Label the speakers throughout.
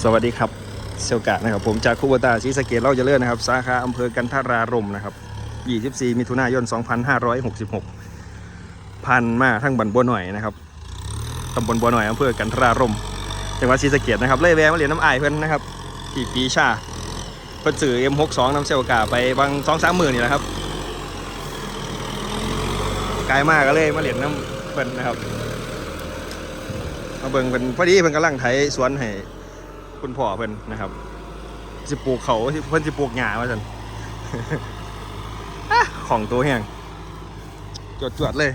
Speaker 1: สวัสดีครับเซลกะนะครับผมจากคูบตาศรีสเกดเล่าจะเจริญนนะครับ สาขาอำเภอกันทารารมนะครับ 24 มิถุนายน 2566 พันมาทั้งบันบัวหน่อยนะครับตำบลบัวหน่อยอำเภอกันทรารมจังหวัดศรีสะเกดนะครับ เลยแวะมาเรียนน้ำอายเพื่อนนะครับที่ปีชาเพิ่นสื่อ M62 น้ำเซลกะไปบางสองสามหมื่นนี่แหละครับไกลมากก็เลยมาเรียนน้ำเพิ่นนะครับมาเบิ่งเป็นพอดีเพิ่นกำลังไถสวนให้ คุณพ่อเพิ่นนะครับสิปลูกเขาเพิ่นสิปลูกหญ้าว่าซั่นของตัวแห้งจวดจวดๆเลย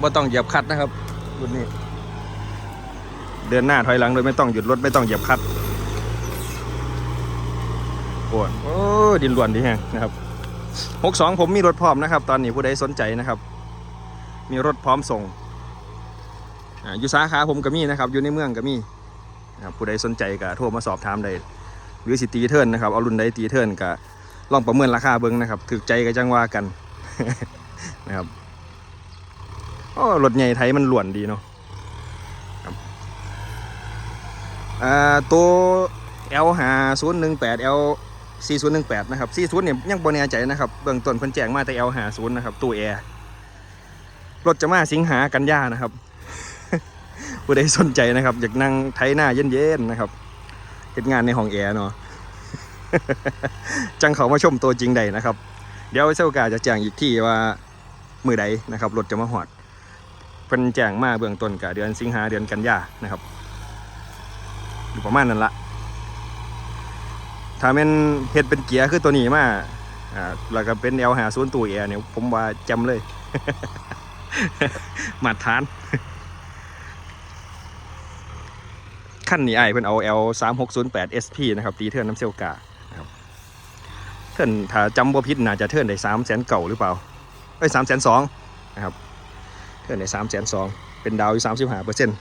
Speaker 1: บ่ต้องเหยียบคัดนะครับรุ่นนี้ เดินหน้าถอยหลังโดยไม่ต้องหยุดรถไม่ต้องเหยียบคัดโอ้ยโอ้ดินล้วนดีแห้งนะครับ62ผมมีรถพร้อมนะครับ ตอนนี้ผู้ใดสนใจนะครับ มีรถพร้อมส่ง อยู่สาขาผมก็มีนะครับ อยู่ในเมืองก็มีนะครับผู้ใดสนใจก็โทรมาสอบถามได้หรือสิตีเทิร์นนะครับ เอารุ่นใดตีเทิร์นก็ลองประเมินราคาเบิ้งนะครับถึกใจก็จังว่ากันนะครับโอ้รถใหญ่ไทยมันหลวนดีเนาะครับอ่าตัว L หาศูนย์หนึ่งแปด L สี่ศูนย์หนึ่งแปดนะครับสี่ศูนย์เนี่ยยังบนแน่ใจนะครับ เบื้องต้นเพิ่นแจ้งมาแต่ L หาศูนย์นะครับตู้แอร์รถจะมาสิงหากันยานะครับ ผู้ใดสนใจนะครับอยากนั่งไถหน้าเย็นๆนะครับเฮ็ดงานในห้องแอร์เนาะจังเขามาชมตัวจริงใดนะครับ เดี๋ยวเซลกาจะแจ้งอีกที่ว่ามือใดนะครับรถจะมาหอดเพิ่นแจ้งมาเบื้องต้นกับเดือนสิงหาเดือนกันยานะครับอยู่ประมาณนั้นละถ้าเป็นเฮ็ดเป็นเกียร์คือตัวนี้มาอ่าแล้วก็เป็น L หาศูนย์ตู้แอร์เนี่ยผมว่าจำเลยมาทาน ขั้นนี้ไอเพิ่นเอา L 3 6 0 8 SP นะครับตีเทิร์นน้ำเซลกาครับเทิร์นถ้าจำบ่ผิดน่าจะเทิร์นได้3 0 0 0 0เก่าหรือเปล่าเอ้ย3 2 0 0 0นะครับเทิร์นได้3 2 0 0 0เป็นดาวอยู่35เปอร์เซ็นต์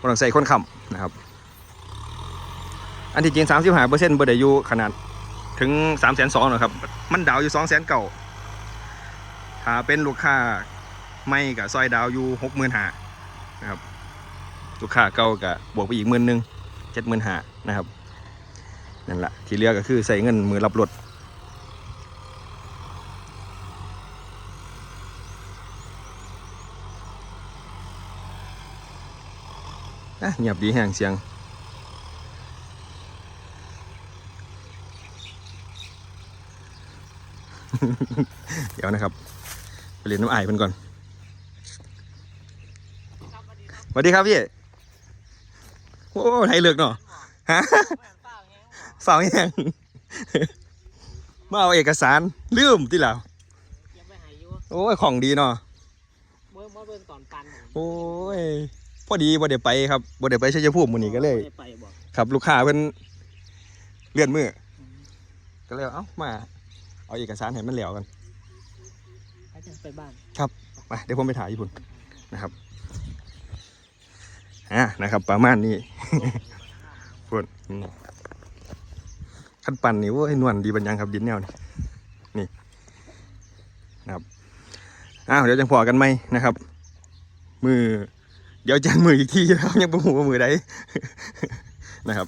Speaker 1: บ่ต้องใส่คนค้ำนะครับ อันที่จริง35เปอร์เซ็นต์บ่ได้อยู่ขนาดถึง3 2 0 0 0นนะครับ มันดาวอยู่2 0 0 0 0เก่าถ้าเป็นลูกค้าไม่กับซอยดาวอยู่65,000นะครับ ลูกค้าเก่ากับบวกไปอีกหมื่นหนึ่งเจ็ดหมื่นห้านะครับนั่นแหละที่เหลือก็คือใส่เงินมือรับรถอะเงียบดีแห่งเสียงเดี๋ยวนะครับ ไปเรียนน้ำอายเพิ่นก่อนสวัสดีครับพี่ โอ้ไทยเลือกเนาะฮะสาวยังมาเอาเอกสารลืมที่แล้ว
Speaker 2: ยังไม่หายอยู่
Speaker 1: โอ้ยของดีเนาะ
Speaker 2: เมื่อเมื่อเบิ่งตอนปันผม
Speaker 1: โอ้ยพอดีบ่ได้ไปครับบ่ได้ไปชัยภูมิมื้อนี้ก็เลย
Speaker 2: ไม่ได้ไปบอก
Speaker 1: ครับลูกค้าเพิ่นเลื่อนมือก็เลยเอ้ามา เอาเอกสารให้มันแล้วกัน
Speaker 2: ให้จะไปบ้าน
Speaker 1: มาเดี๋ยวผมไปถ่ายญี่ปุ่นนะครับ อ่านะครับ ประมาณนี้พูดขั้นปั่นนี่โอ้นวลดีบัญญังครับดินแนวนี่นี่นะครับอ้าวเดี๋ยวจะพอกันไหมนะครับ มือ เดี๋ยวแจ้งมืออีกทีครับยังบ่หูว่ามือใดนะครับ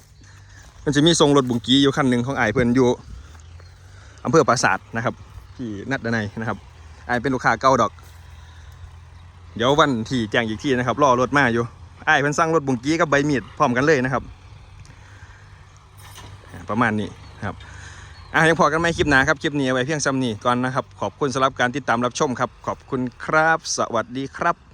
Speaker 1: มันจะมีทรงรถบุงกีอยู่คันหนึ่งของไอ้เพื่อนอยู่อำเภอปราสาทนะครับที่นัดดนัยนะครับไอ้เป็นลูกค้าเก่าดอก เดี๋ยววันที่แจ้งอีกทีนะครับรอรถมาอยู่ ไอ้เพิ่นสั่งรถบุงกี้กับใบมีดพร้อมกันเลยนะครับ ประมาณนี้ครับอะยังพอกันไหมคลิปหนาครับ คลิปนี้เอาไว้เพียงซ้ำนี้ก่อนนะครับ ขอบคุณสำหรับการติดตามรับชมครับ ขอบคุณครับ สวัสดีครับ